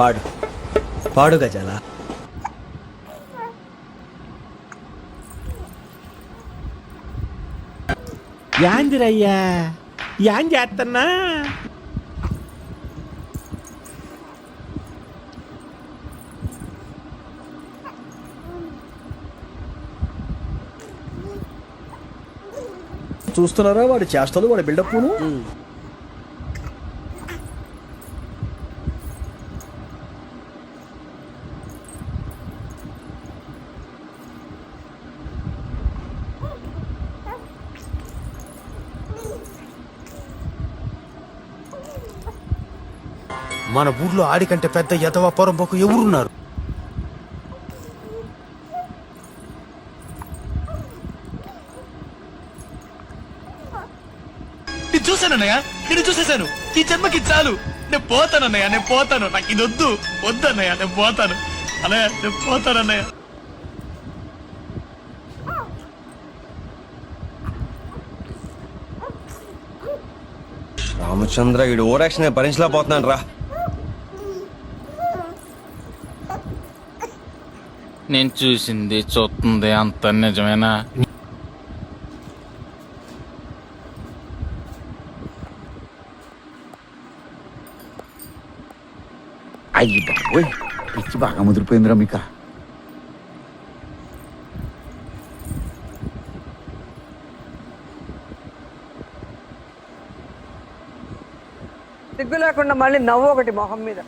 పాడు. పాడు గజాల? యాందిరయ్యా యాన్ చేస్తున్నా చూస్తున్నారా వాడి చేష్టలు వాడి బిల్డప్ను మన ఊర్లో ఆడికంటే పెద్ద ఎదవ పొరంపోకు ఎవరున్నారు? నేను చూశానన్నయ్య నేను చూసేశాను. ఈ జన్మకి చాలు. నేను పోతానన్నయ్య నేను పోతాను. నాకు ఇది వద్దు. వద్దన్నయ్య నేను పోతాను. అన్నయ్య నేను పోతానన్నయ్య రామచంద్ర ఇడు ఓరాక్షన్ భరించలేకపోతున్నాను రా. నేను చూసింది చూస్తుంది అంత నిజమేనా? అయ్యి బాబోయ్ పిచ్చి బాగా ముదిరిపోయిందిరా మీక. సిగ్గు లేకుండా మళ్ళీ నవ్వు ఒకటి మొహం మీద.